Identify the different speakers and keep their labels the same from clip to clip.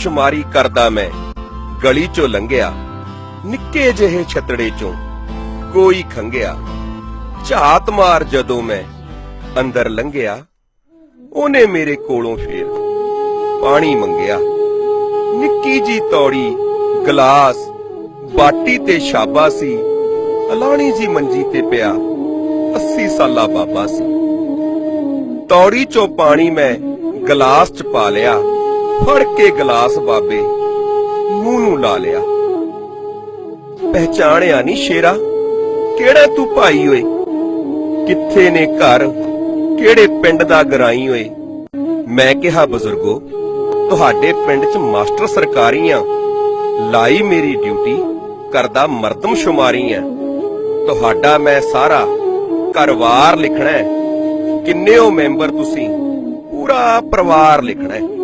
Speaker 1: ਸ਼ੁਮਾਰੀ ਕਰਦਾ ਮੈਂ। ਗਲੀ ਚੋਂ ਲੰਘਿਆ। ਨਿੱਕੇ ਜਿਹੇ ਛਤੜੇ ਚੋਂ ਕੋਈ ਖੰਗਿਆ ਝਾਤ ਮਾਰ ਜਦੋਂ ਮੈਂ ਅੰਦਰ ਲੰਘਿਆ, ਉਹਨੇ ਮੇਰੇ ਕੋਲੋਂ ਫੇਰ ਪਾਣੀ ਮੰਗਿਆ। ਨਿੱਕੀ ਜੀ ਤੌੜੀ, ਗਲਾਸ, ਬਾਟੀ ਤੇ ਸ਼ਾਬਾ ਸੀ ਅਲਾਣੀ ਜੀ ਮੰਜੀ ਤੇ ਪਿਆ 80 ਸਾਲਾ ਬਾਬਾ ਸੀ। ਤੌੜੀ ਚੋਂ ਪਾਣੀ ਮੈਂ ਗਲਾਸ ਚ ਪਾ ਲਿਆ। ਫੜ ਕੇ ਗਲਾਸ ਬਾਬੇ ਮੂੰਹ ਨੂੰ ਲਾ ਲਿਆ। ਪਹਿਚਾਣਿਆ ਨਹੀਂ ਸ਼ੇਰਾ, ਕਿਹੜਾ ਤੂੰ ਭਾਈ ਓਏ? ਕਿੱਥੇ ਨੇ ਘਰ? ਕਿਹੜੇ ਪਿੰਡ ਦਾ ਗਰਾਈ ਓਏ? ਮੈਂ ਕਿਹਾ, ਬਜ਼ੁਰਗੋ, ਤੁਹਾਡੇ ਪਿੰਡ 'ਚ ਮਾਸਟਰ ਸਰਕਾਰੀ ਆ। ਲਾਈ ਮੇਰੀ ਡਿਊਟੀ, ਕਰਦਾ ਮਰਦਮ ਸ਼ੁਮਾਰੀ ਆ। ਤੁਹਾਡਾ ਮੈਂ ਸਾਰਾ ਘਰਵਾਰ ਲਿਖਣਾ ਹੈ। ਕਿੰਨੇ ਹੋ ਮੈਂਬਰ ਤੁਸੀਂ? ਪੂਰਾ ਪਰਿਵਾਰ ਲਿਖਣਾ ਹੈ।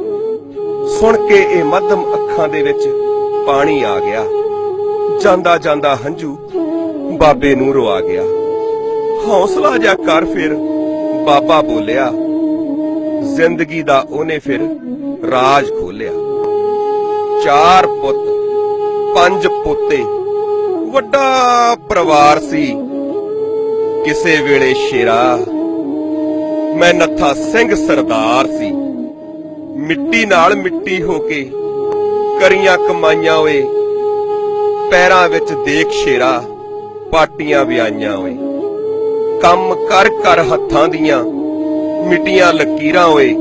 Speaker 1: ਸੁਣ ਕੇ ਇਹ ਮੱਧਮ ਅੱਖਾਂ ਦੇ ਵਿੱਚ ਪਾਣੀ ਆ ਗਿਆ। ਜਾਂਦਾ ਜਾਂਦਾ ਹੰਝੂ ਬਾਬੇ ਨੂੰ ਰਵਾ ਗਿਆ। ਹੌਸਲਾ ਜਾ ਕਰ ਫਿਰ ਬਾਬਾ ਬੋਲਿਆ, ਜ਼ਿੰਦਗੀ ਦਾ ਉਹਨੇ ਫਿਰ ਰਾਜ ਖੋਲਿਆ। ਚਾਰ ਪੁੱਤ, ਪੰਜ ਪੋਤੇ, ਵੱਡਾ ਪਰਿਵਾਰ ਸੀ। ਕਿਸੇ ਵੇਲੇ ਸ਼ੇਰਾ, ਮੈਂ ਨੱਥਾ ਸਿੰਘ ਸਰਦਾਰ ਸੀ। ਮਿੱਟੀ ਨਾਲ ਮਿੱਟੀ ਹੋ ਕੇ ਕਰੀਆਂ ਕਮਾਈਆਂ ਓਏ। ਪੈਰਾਂ ਵਿੱਚ ਦੇਖ ਸ਼ੇਰਾ, ਪਾਟੀਆਂ ਵਿਆਈਆਂ ਓਏ। ਕੰਮ ਕਰ ਕਰ ਹੱਥਾਂ ਦੀਆਂ ਮਿੱਟੀਆਂ ਲਕੀਰਾਂ ਓਏ।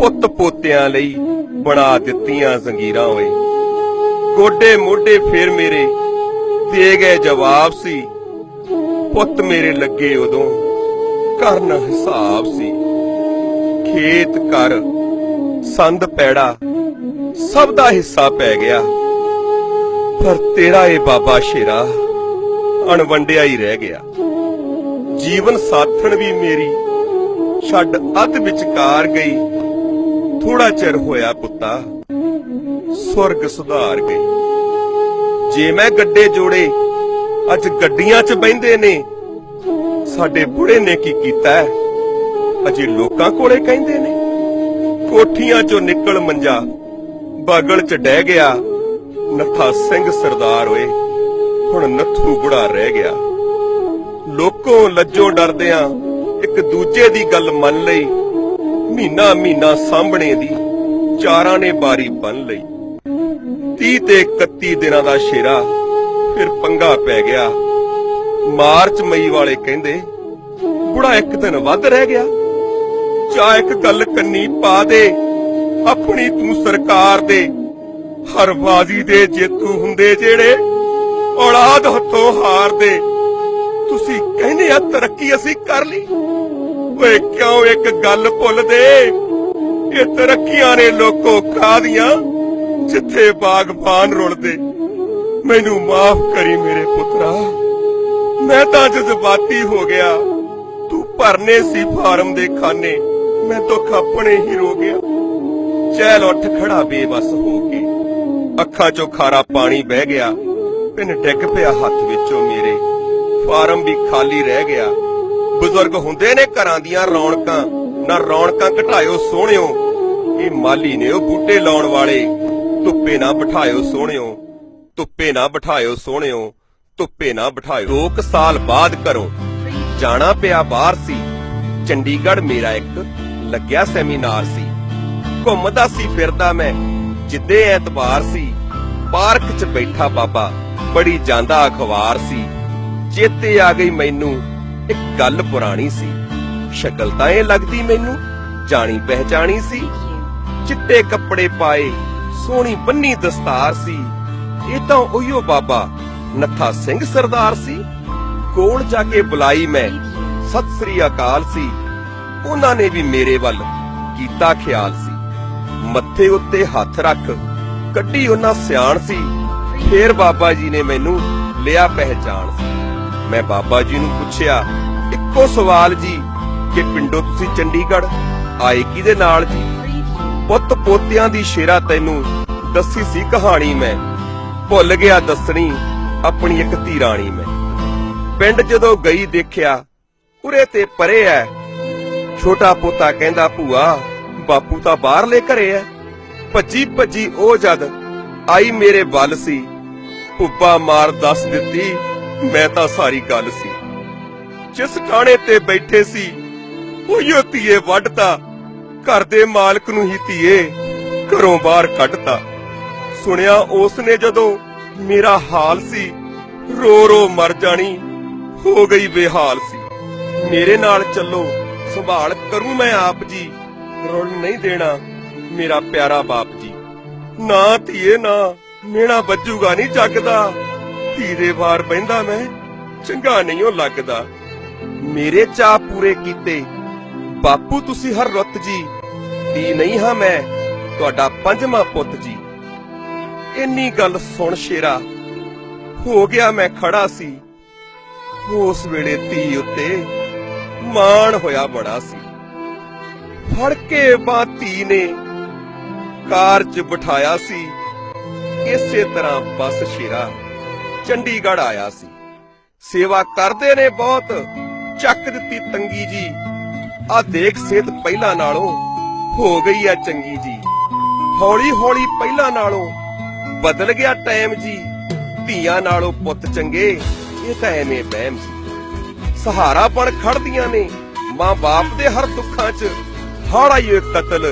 Speaker 1: ਪੁੱਤ ਪੋਤਿਆਂ ਲਈ ਬਣਾ ਦਿੱਤੀਆਂ ਜ਼ੰਗੀਰਾਂ ਓਏ। ਗੋਡੇ ਮੋਢੇ ਫੇਰ ਮੇਰੇ ਦੇ ਗਏ ਜਵਾਬ ਸੀ। ਪੁੱਤ ਮੇਰੇ ਲੱਗੇ ਉਦੋਂ ਕਰਨ ਹਿਸਾਬ ਸੀ। ਖੇਤ ਕਰ ਸੰਦ ਪੈੜਾ ਸਭ ਦਾ ਹਿੱਸਾ ਪੈ ਗਿਆ। ਪਰ ਤੇਰਾ ਏ ਬਾਬਾ ਸ਼ੇਰਾ ਅਣਵੰਡਿਆ ਹੀ ਰਹਿ ਗਿਆ। ਜੀਵਨ ਸਾਥਣ ਵੀ ਮੇਰੀ ਛੱਡ ਅੱਧ ਵਿਚਕਾਰ ਗਈ। ਥੋੜਾ ਚਿਰ ਹੋਇਆ ਪੁੱਤਾ ਸੁਰਗ ਸੁਧਾਰ ਗਈ। ਜੇ ਮੈਂ ਗੱਡੇ ਜੋੜੇ, ਅੱਜ ਗੱਡੀਆਂ 'ਚ ਬੈੰਦੇ ਨੇ। ਸਾਡੇ ਬੁੜੇ ਨੇ ਕੀ ਕੀਤਾ ਅਜੇ ਲੋਕਾਂ ਕੋਲੇ ਕਹਿੰਦੇ ਨੇ। ਕੋਠੀਆਂ 'ਚੋਂ ਨਿਕਲ ਮੰਜਾ, ਬਾਗਲ 'ਚ ਡਹਿ ਗਿਆ। ਨੱਥਾ ਸਿੰਘ ਸਰਦਾਰ ਓਏ, ਹੁਣ ਨੱਥੂ ਬੁੜਾ ਰਹਿ ਗਿਆ। ਲੋਕੋਂ ਲੱਜੋ ਡਰਦਿਆਂ ਇੱਕ ਦੂਜੇ ਦੀ ਗੱਲ ਮੰਨ ਲਈ, ਮਹੀਨਾ ਮਹੀਨਾ ਸਾਂਭਣੇ ਦੀ ਚਾਰਾਂ ਨੇ ਬਾਰੀ ਬੰਨ ਲਈ। 30 ਤੇ 31 ਦਿਨਾਂ ਦਾ ਸ਼ੇਰਾ ਫਿਰ ਪੰਗਾ ਪੈ ਗਿਆ। ਮਾਰਚ ਮਈ ਵਾਲੇ ਕਹਿੰਦੇ, ਬੁੜਾ ਇੱਕ ਦਿਨ ਵੱਧ ਰਹਿ ਗਿਆ। ਚਾ ਇੱਕ ਗੱਲ ਕੰਨੀ ਪਾ ਦੇ। ਆਪਣੀ ਤੂੰ ਸਰਕਾਰ ਦੇ। ਹਰ ਬਾਜ਼ੀ ਦੇ ਜੇਤੂ ਹੁੰਦੇ ਜਿਹੜੇ ਔਲਾਦ ਹੱਥੋਂ ਹਾਰਦੇ ਤੁਸੀਂ ਕਹਿੰਦੇ ਆ ਤਰੱਕੀ ਅਸੀਂ ਕਰ ਲਈ। ਓਏ ਕਿਉਂ ਇੱਕ ਗੱਲ ਭੁੱਲਦੇ ਇਹ ਤਰੱਕੀਆਂ ਨੇ ਲੋਕੋ ਖਾਦੀਆਂ ਜਿੱਥੇ ਬਾਗਬਾਨ ਰੁਲਦੇ। ਮੈਨੂੰ ਮਾਫ ਕਰੀ ਮੇਰੇ ਪੁੱਤਰਾ। ਮੈਂ ਤਾਂ ਜਜ਼ਬਾਤੀ ਹੋ ਗਿਆ। ਤੂੰ ਭਰਨੇ ਸੀ ਫਾਰਮ ਦੇ ਖਾਨੇ। ਮੈਂ ਦੁੱਖ ਆਪਣੇ ਹੀ ਰੋ ਗਿਆ। ਚੈਲ ਉੱਠ ਖੜਾ ਬੇਬਸ ਹੋ ਕੇ। ਅੱਖਾਂ 'ਚੋਂ ਖਾਰਾ ਪਾਣੀ ਬਹਿ ਗਿਆ। ਪਿੰਨ ਡਿੱਗ ਪਿਆ ਹੱਥ ਵਿੱਚੋਂ ਮੇਰੇ। ਫਾਰਮ ਵੀ ਖਾਲੀ ਰਹਿ ਗਿਆ। ਬਜ਼ੁਰਗ ਹੁੰਦੇ ਨੇ ਘਰਾਂ ਦੀਆਂ ਰੌਣਕਾਂ। ਨਾ ਰੌਣਕਾਂ ਘਟਾਇਓ ਸੋਹਣਿਓ। ਇਹ ਮਾਲੀ ਨੇ ਉਹ ਬੂਟੇ ਲਾਉਣ ਵਾਲੇ। ਧੁੱਪੇ ਨਾ ਬਿਠਾਇਓ ਸੋਹਣਿਓ। ਧੁੱਪੇ ਨਾ ਬਿਠਾਇਓ ਸੋਹਣਿਓ। ਧੁੱਪੇ ਨਾ ਬਿਠਾਇਓ। ਦੋ ਕੁ ਸਾਲ ਬਾਅਦ ਕਰੋ। ਜਾਣਾ ਪਿਆ ਬਾਹਰ ਸੀ। ਚੰਡੀਗੜ੍ਹ ਮੇਰਾ ਇੱਕ ਲੱਗਿਆ ਸੈਮੀਨਾਰ ਸੀ। ਘੁੰਮਦਾ ਸੀ, ਫਿਰਦਾ ਮੈਂ। ਜਿੱਦੇ ਐਤਵਾਰ ਸੀ, ਪਾਰਕ 'ਚ ਬੈਠਾ ਬਾਬਾ, ਬੜੀ ਜਾਂਦਾ ਅਖਬਾਰ ਸੀ। ਚੇਤੇ ਆ ਗਈ ਮੈਨੂੰ, ਇੱਕ ਗੱਲ ਪੁਰਾਣੀ ਸੀ। ਸ਼ਕਲ ਤਾਂ ਇਹ ਲੱਗਦੀ ਮੈਨੂੰ, ਜਾਣੀ ਪਹਿਚਾਣੀ ਸੀ। ਚਿੱਟੇ ਕੱਪੜੇ ਪਾਏ, ਸੋਹਣੀ ਬੰਨੀ ਦਸਤਾਰ ਸੀ। ਇਹ ਤਾਂ ਉਹੀਓ ਬਾਬਾ, ਨੱਥਾ ਸਿੰਘ ਸਰਦਾਰ ਸੀ। ਕੋਲ ਜਾ ਕੇ ਬੁਲਾਈ ਮੈਂ। ਸਤਿ ਸ੍ਰੀ ਅਕਾਲ ਸੀ। ਉਹਨਾਂ ਨੇ ਵੀ ਮੇਰੇ ਵੱਲ ਕੀਤਾ ਖਿਆਲ ਸੀ। ਮੱਥੇ ਉੱਤੇ ਹੱਥ ਰੱਖ ਕੱਢੀ ਉਹਨਾਂ ਸਿਆਣ ਸੀ। ਫੇਰ ਬਾਬਾ ਜੀ ਨੇ ਮੈਨੂੰ ਲਿਆ ਪਹਿਚਾਣ ਸੀ। ਮੈਂ ਬਾਬਾ ਜੀ ਨੂੰ ਪੁੱਛਿਆ, ਇੱਕੋ ਸਵਾਲ ਜੀ, ਕਿ ਪਿੰਡੋਂ ਤੁਸੀਂ ਚੰਡੀਗੜ੍ਹ ਆਏ ਕਿਹਦੇ ਨਾਲ ਜੀ? ਪੁੱਤ ਪੋਤਿਆਂ ਦੀ ਸ਼ੇਰਾ ਤੈਨੂੰ ਦੱਸੀ ਸੀ ਕਹਾਣੀ ਮੈਂ। ਭੁੱਲ ਗਿਆ ਦੱਸਣੀ, ਆਪਣੀ ਇੱਕ ਧੀ ਰਾਣੀ ਮੈਂ। ਪਿੰਡ ਜਦੋਂ ਗਈ ਦੇਖਿਆ, ਉਰੇ ਤੇ ਪਰੇ ਐ ਛੋਟਾ ਪੋਤਾ ਕਹਿੰਦਾ, ਭੂਆ, ਬਾਪੂ ਤਾਂ ਬਾਹਰਲੇ ਘਰੇ ਐ। ਭੱਜੀ ਭੱਜੀ ਉਹ ਜਦ ਆਈ ਮੇਰੇ ਵੱਲ ਸੀ। ਪੁੱਪਾ ਮਾਰ ਦੱਸ ਦਿੱਤੀ, ਮੈਂ ਤਾਂ ਸਾਰੀ ਗੱਲ ਸੀ। ਜਿਸ ਕਾਣੇ ਤੇ ਬੈਠੇ ਸੀ, ਉਹੀਓ ਧੀਏ ਵੱਢਤਾ। ਘਰ ਦੇ ਮਾਲਕ ਨੂੰ ਹੀ ਧੀਏ ਘਰੋਂ ਬਾਹਰ ਕੱਢਤਾ। ਸੁਣਿਆ ਉਸ ਨੇ ਜਦੋਂ ਮੇਰਾ ਹਾਲ ਸੀ ਰੋ ਰੋ ਮਰ ਜਾਣੀ, ਹੋ ਗਈ ਬੇਹਾਲ ਸੀ। ਮੇਰੇ ਨਾਲ ਚੱਲੋ ਸੰਭਾਲ ਕਰੂੰ ਮੈਂ ਆਪ ਜੀ। ਰੁੱਲ ਨਹੀਂ ਦੇਣਾ ਮੇਰਾ ਪਿਆਰਾ ਬਾਪ ਜੀ। ਨਾ ਧੀਏ, ਨਾ ਮੇਣਾ ਵੱਜੂਗਾ ਨਹੀਂ ਜੱਗਦਾ। ਧੀ ਵਾਰ ਬਹਿੰਦਾ ਮੈਂ, ਚੰਗਾ ਨਹੀਂ ਉਹ ਲੱਗਦਾ। ਮੇਰੇ ਚਾਹ ਪੂਰੇ ਕੀਤੇ, ਬਾਪੂ ਤੁਸੀਂ ਹਰ ਰੁੱਤ ਜੀ। ਧੀ ਨਹੀਂ ਹਾਂ ਮੈਂ, ਤੁਹਾਡਾ ਪੰਜਵਾਂ ਪੁੱਤ ਜੀ। ਇੰਨੀ ਗੱਲ ਸੁਣ ਸ਼ੇਰਾ, ਹੋ ਗਿਆ ਮੈਂ ਖੜਾ ਸੀ। ਉਸ ਵੇਲੇ ਧੀ ਉੱਤੇ ਮਾਣ ਹੋਇਆ ਬੜਾ ਸੀ। ਫੜ ਕੇ ਬਾਂਹ ਧੀ ਨੇ ਕਾਰ 'ਚ ਬਿਠਾਇਆ ਸੀ। ਇਸੇ ਤਰ੍ਹਾਂ ਬਸ ਸ਼ੇਰਾ ਚੰਡੀਗੜ੍ਹ ਆਇਆ ਸੀ। ਸੇਵਾ ਕਰਦੇ ਨੇ ਬਹੁਤ। ਚੱਕ ਦਿੱਤੀ ਤੰਗੀ ਜੀ। ਆ ਦੇਖ ਸਿਹਤ ਪਹਿਲਾਂ ਨਾਲੋਂ ਹੋ ਗਈ ਆ ਚੰਗੀ ਜੀ। ਹੌਲੀ ਹੌਲੀ ਪਹਿਲਾਂ ਨਾਲੋਂ ਬਦਲ ਗਿਆ ਟਾਈਮ ਜੀ। ਧੀਆਂ ਨਾਲੋਂ ਪੁੱਤ ਚੰਗੇ, ਇਹ ਤਾਂ ਐਵੇਂ ਬਹਿਮ ਸੀ। ਸਹਾਰਾ ਬਣ ਖੜਦੀਆਂ ਨੇ। ਮਾਂ ਬਾਪ ਦੇ ਹਰ ਦੁੱਖਾਂ 'ਚ ਹਾੜਾ ਹੀ ਕਤਲ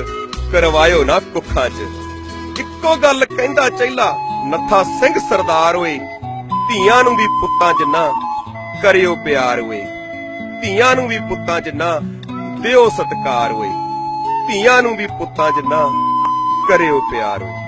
Speaker 1: ਕਰਵਾਇਓ ਨਾ ਕੁੱਖਾਂ 'ਚ। ਇੱਕੋ ਗੱਲ ਕਹਿੰਦਾ ਚੈਲਾ, ਨੱਥਾ ਸਿੰਘ ਸਰਦਾਰ ਓਏ, ਧੀਆਂ ਨੂੰ ਵੀ ਪੁੱਤਾਂ ਜਿੰਨਾ ਕਰਿਓ ਪਿਆਰ ਓਏ। ਧੀਆਂ ਨੂੰ ਵੀ ਪੁੱਤਾਂ ਜਿੰਨਾ ਦਿਓ ਸਤਕਾਰ ਓਏ। ਧੀਆਂ ਨੂੰ ਵੀ ਪੁੱਤਾਂ ਜਿੰਨਾ ਕਰਿਓ ਪਿਆਰ ਓਏ।